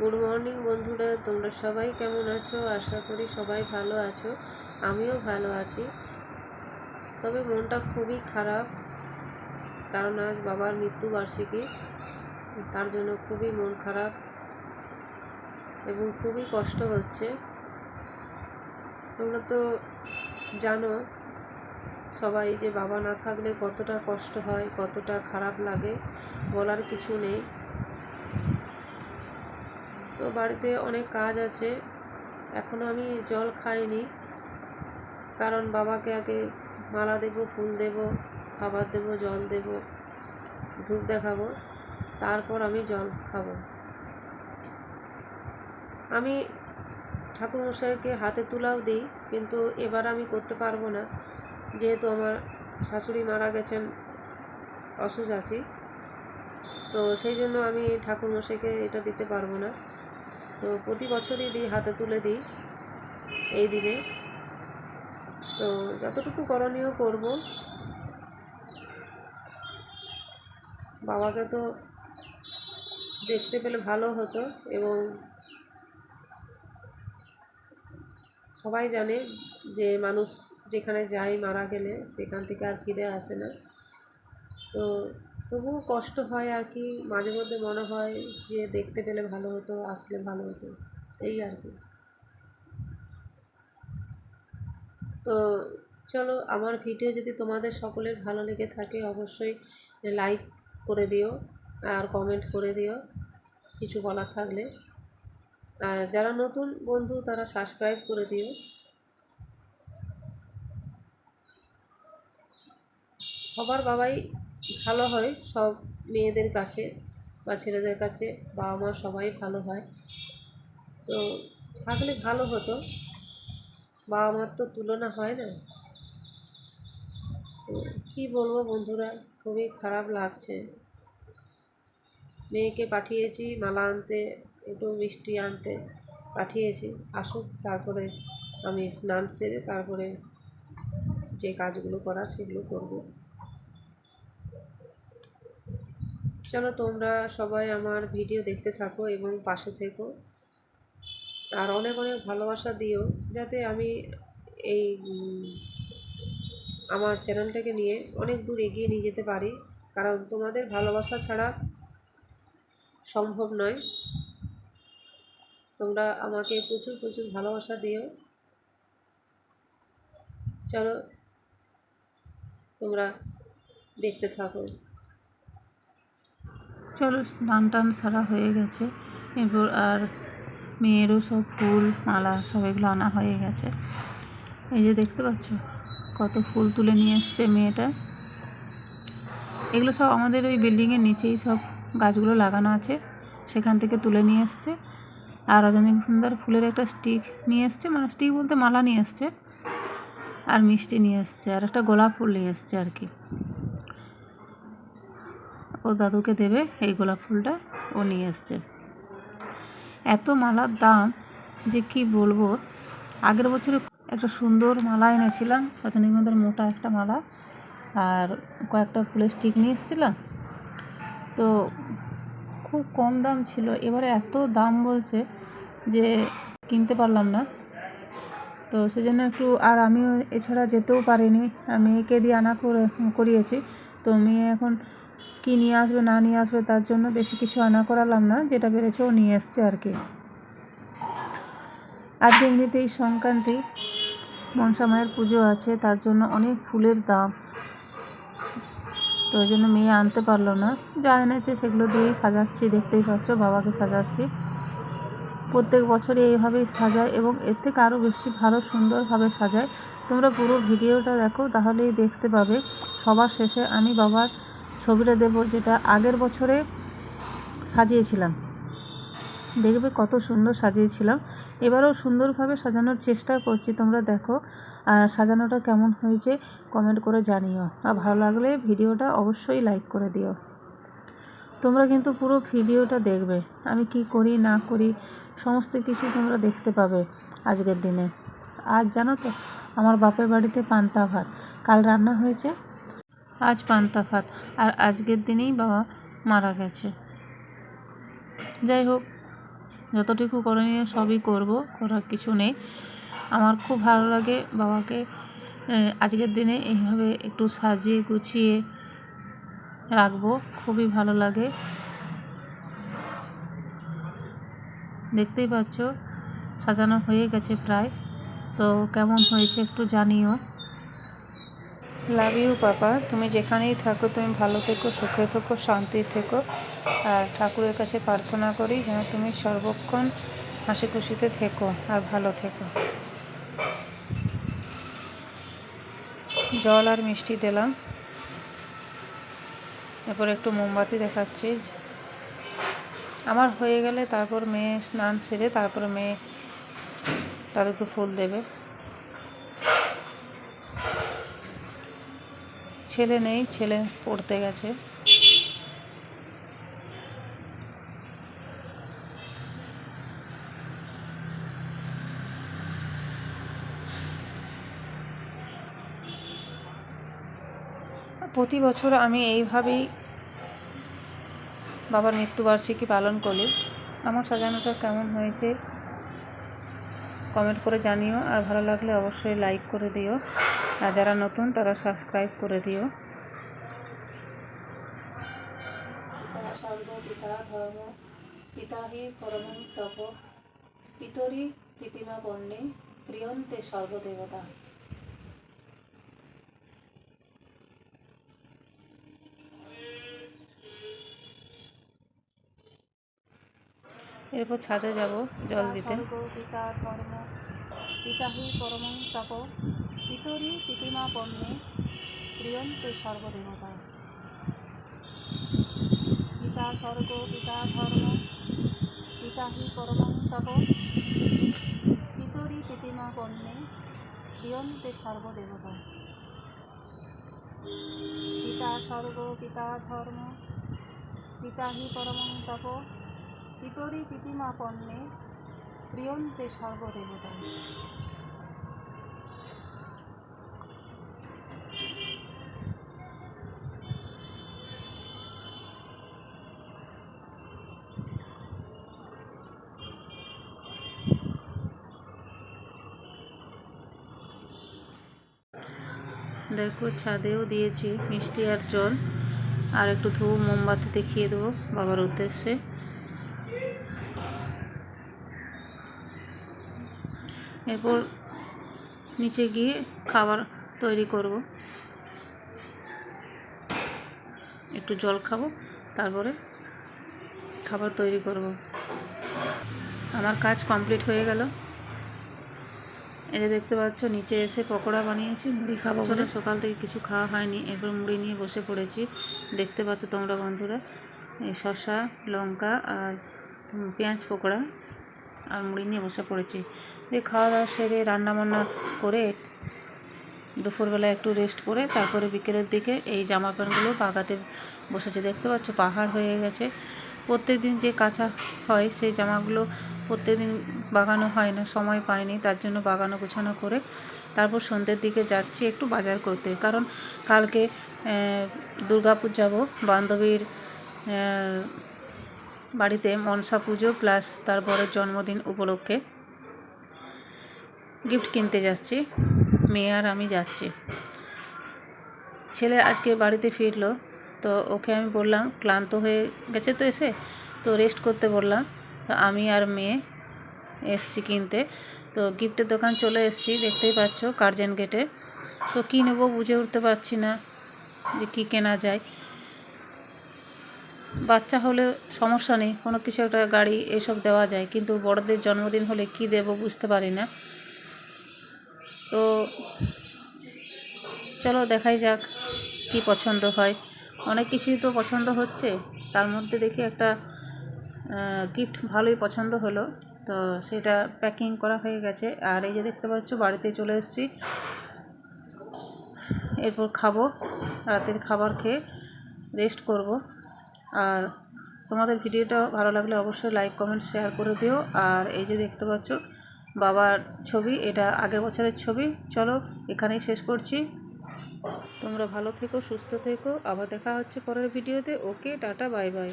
Good morning বন্ধুরা। তোমরা সবাই কেমন আছো? আশা করি সবাই ভালো আছো। আমিও ভালো আছি। তবে মনটা খুবই খারাপ, কারণ আজ বাবার মৃত্যুবার্ষিকী। তার জন্য খুবই মন খারাপ এবং খুবই কষ্ট হচ্ছে। তোমরা তো জানো সবাই যে বাবা না থাকলে কতটা কষ্ট হয়, কতটা খারাপ লাগে, বলার কিছু নেই। তো বাড়িতে অনেক কাজ আছে। এখনও আমি জল খাইনি। কারণ বাবাকে আগে মালা দেব, ফুল দেব, খাবার দেব, জল দেব, ধূপ দেখাবো, তারপর আমি জল খাব। আমি ঠাকুরমশাইকে হাতে তুলাও দিই, কিন্তু এবার আমি করতে পারব না। যেহেতু আমার শাশুড়ি মারা গেছেন, অসুখ আছি, তো সেই জন্য আমি ঠাকুরমশাইকে এটা দিতে পারব না। তো প্রতি বছরই দিই, হাতে তুলে দিই এই দিনে। তো যতটুকু করণীয় করব। বাবাকে তো দেখতে পেলে ভালো হতো এবং সবাই জানে যে মানুষ যেখানে যায় মারা গেলে সেখান থেকে আর ফিরে আসে না। তো তবুও কষ্ট হয় আর কি, মাঝে মধ্যে মনে হয় যে দেখতে পেলে ভালো হতো, আসলে ভালো হতো, এই আর কি। তো চলো, আমার ভিডিও যদি তোমাদের সকলের ভালো লেগে থাকে, অবশ্যই লাইক করে দিও আর কমেন্ট করে দিও, কিছু বলার থাকলে। যারা নতুন বন্ধু, তারা সাবস্ক্রাইব করে দিও। সবার বাবাই ভালো হয় সব মেয়েদের কাছে বা ছেলেদের কাছে, বাবা মা সবাই ভালো হয়। তো থাকলে ভালো হতো। বাবা মার তো তুলনা হয় না। তো কী বলব বন্ধুরা, খুবই খারাপ লাগছে। মেয়েকে পাঠিয়েছি, মালা আনতে, একটু মিষ্টি আনতে পাঠিয়েছি। আসুক, তারপরে আমি স্নান সেরে তারপরে যে কাজগুলো করার সেগুলো করব। চলো তোমরা সবাই আমার ভিডিও দেখতে থাকো এবং পাশে থেকো। আর অনেক অনেক ভালোবাসা দিও, যাতে আমি এই আমার চ্যানেলটাকে নিয়ে অনেক দূর এগিয়ে নিয়ে যেতে পারি। কারণ তোমাদের ভালোবাসা ছাড়া সম্ভব নয়। তোমরা আমাকে প্রচুর প্রচুর ভালোবাসা দিও। চলো তোমরা দেখতে থাকো। চলো স্নান টান সারা হয়ে গেছে। এরপর আর মেয়েরও সব ফুল, মালা সব এগুলো আনা হয়ে গেছে। এই যে দেখতে পাচ্ছ, কত ফুল তুলে নিয়ে এসছে মেয়েটা। এগুলো সব আমাদের ওই বিল্ডিংয়ের নিচেই সব গাছগুলো লাগানো আছে। সেখান থেকে তুলে নিয়ে এসছে। আর রজনীগন্ধার ফুলের একটা স্টিক নিয়ে এসছে। মানে স্টিক বলতে মালা নিয়ে এসছে। আর মিষ্টি নিয়ে এসছে। আর একটা গোলাপ ফুল নিয়ে এসছে আর কি। ও দাদুকে দেবে এই গোলাপ ফুলটা ও নিয়ে এসছে। এত মালার দাম যে কি বলব? আগের বছরে একটা সুন্দর মালা এনেছিলাম, রজনীগন্ধার মোটা একটা মালা, আর কয়েকটা ফুলের স্টিক নিয়ে এসেছিলাম। তো খুব কম দাম ছিল। এবারে এত দাম বলছে যে কিনতে পারলাম না। তো সেজন্য একটু, আর আমিও এছাড়া যেতেও পারিনি। আর মেয়েকে দিয়ে আনা করে, করিয়েছি। তো মেয়ে এখন কী নিয়ে আসবে, না নিয়ে আসবে, তার জন্য বেশি কিছু আনা করালাম না, যেটা বেড়েছে ও নিয়ে এসছে আর কি। আজকে এমনিতেই সংক্রান্তি মনসা মায়ের পুজো আছে, তার জন্য অনেক ফুলের দাম। তো ওই জন্য মেয়ে আনতে পারল না। যা এনেছে সেগুলো দিয়েই সাজাচ্ছি, দেখতেই পাচ্ছ, বাবাকে সাজাচ্ছি। প্রত্যেক বছরই এইভাবেই সাজায় এবং এর থেকে আরও বেশি ভালো সুন্দরভাবে সাজায়। তোমরা পুরো ভিডিওটা দেখো, তাহলেই দেখতে পাবে। সবার শেষে আমি বাবার ছবিটা দেব যেটা আগের বছরে সাজিয়েছিলাম। দেখবে কত সুন্দর সাজিয়েছিলাম। এবারও সুন্দরভাবে সাজানোর চেষ্টা করছি, তোমরা দেখো। আর সাজানোটা কেমন হয়েছে কমেন্ট করে জানিও। আর ভালো লাগলে ভিডিওটা অবশ্যই লাইক করে দিও। তোমরা কিন্তু পুরো ভিডিওটা দেখবে। আমি কি করি, না করি, সমস্ত কিছু তোমরা দেখতে পাবে আজকের দিনে। আজ জানো তো, আমার বাপের বাড়িতে পান্তা ভাত। কাল রান্না হয়েছে আজ পান্তা ভাত। আর আজকের দিনেই বাবা মারা গেছে। যাই হোক, যতটুকু করণীয় সবই করব, করার কিছু নেই। আমার খুব ভালো লাগে বাবাকে আজকের দিনে এইভাবে একটু সাজিয়ে গুছিয়ে রাখব। খুবই ভালো লাগে। দেখতেই পাচ্ছ, সাজানো হয়ে গেছে প্রায়। তো কেমন হয়েছে একটু জানিও। লাভ ইউ পাপা তুমি যেখানেই থাকো, তুমি ভালো থেকো, সুখে থেকো, শান্তি থেকো। আর ঠাকুরের কাছে প্রার্থনা করি যেন তুমি সর্বক্ষণ হাসি খুশিতে থেকো আর ভালো থেকো। জল আর মিষ্টি দিলাম। এরপর একটু মোমবাতি দেখাচ্ছি। আমার হয়ে গেলে তারপর মেয়ে স্নান সেরে তারপর মেয়ে তাদেরকে ফুল দেবে। ছেলে নেই, ছেলে পড়তে গেছে। প্রতি বছর আমি এইভাবেই বাবার মৃত্যুবার্ষিকী পালন করি। আমার সাজানোটা কেমন হয়েছে কমেন্ট করে জানিও। আর ভালো লাগলে অবশ্যই লাইক করে দিও। আর যারা নতুন তারা সাবস্ক্রাইব করে দিও। ধর্ম পিতা হি পরম তপ। পিতরি বন্যে প্রিয়ন্তে সর্বদেবতা। এরপর ছাদে যাব জল দিতে। পিতা ধর্ম পিতা হি পরম তপ। পিতরি প্রীতিমা পণ্যে প্রিয়ন্তে সর্বদেবতা। পিতা স্বর্গ, পিতা ধর্ম, পিতা হি পরম পিতরি প্রীতিমা পণ্যে প্রিয়ন্তে সর্বদেবতা। পিতা স্বর্গ, পিতা ধর্ম, পিতা হি পরম পিতরি প্রীতিমা পণ্যে প্রিয়ন্তে সর্বদেবতা। দেখো, ছাদেও দিয়েছি মিষ্টি আর জল। আর একটু ধূপ মোমবাতি দেখিয়ে দেবো বাবার উদ্দেশ্যে। এরপর নিচে গিয়ে খাবার তৈরি করব। একটু জল খাব, তারপরে খাবার তৈরি করব। আমার কাজ কমপ্লিট হয়ে গেল। এই যে দেখতে পাচ্ছ নিচে এসে পকোড়া বানিয়েছি মুড়ি খাব বলে। সকাল থেকে কিছু খাওয়া হয়নি এরপর মুড়ি নিয়ে বসে পড়েছি। দেখতে পাচ্ছ তোমরা বন্ধুরা এই শসা লঙ্কা আর পেঁয়াজ পকোড়া আর মুড়ি নিয়ে বসে পড়েছি। দিয়ে খাওয়া দাওয়া সেরে রান্না বান্না করে দুপুরবেলা একটু রেস্ট করে তারপরে বিকেলের দিকে এই জামা প্যান্টগুলো বাগাতে বসেছে। দেখতে পাচ্ছ পাহাড় হয়ে গেছে। প্রত্যেক দিন যে কাঁচা হয় সেই জামাগুলো প্রত্যেক দিন বাগানো হয় না, সময় পাইনি, তার জন্য বাগানো গোছানো করে তারপর সন্ধ্যের দিকে যাচ্ছি একটু বাজার করতে। কারণ কালকে দুর্গাপুর যাব, বান্ধবীর বাড়িতে মনসা পুজো প্লাস তার জন্মদিন উপলক্ষে গিফট কিনতে যাচ্ছি, মেয়ে আর আমি যাচ্ছি। ছেলে আজকে বাড়িতে ফিরলো তো ওকে আমি বললাম, ক্লান্ত হয়ে গেছে তো এসে? তো রেস্ট করতে বললাম। তো আমি আর মেয়ে এসছি কিনতে। তো গিফটের দোকান চলে এসছি, দেখতেই পাচ্ছ কার্জন গেটে তো কী নেব বুঝে উঠতে পারছি না যে কী কেনা যায়। বাচ্চা হলে সমস্যা নেই, কোনো কিছু একটা গাড়ি এসব দেওয়া যায়, কিন্তু বড়দের জন্মদিন হলে কি দেবো বুঝতে পারি না। তো চলো দেখাই যাক কি পছন্দ হয়। অনেক কিছুই তো পছন্দ হচ্ছে। তার মধ্যে দেখি একটা গিফট ভালোই পছন্দ হলো। তো সেটা প্যাকিং করা হয়ে গেছে। আর এই যে দেখতে পাচ্ছ, বাড়িতে চলে এসেছি। এরপর খাব, রাতের খাবার খেয়ে রেস্ট করব। আর তোমাদের ভিডিওটা ভালো লাগলে অবশ্যই লাইক কমেন্ট শেয়ার করে দিও। আর এই যে দেখতে পাচ্ছ, বাবার ছবি, এটা আগের বছরের ছবি। চলো এখানেই শেষ করছি। তোমরা ভালো থেকো সুস্থ থেকো। আবার দেখা হচ্ছে পরের ভিডিওতে। Okay tata bye bye.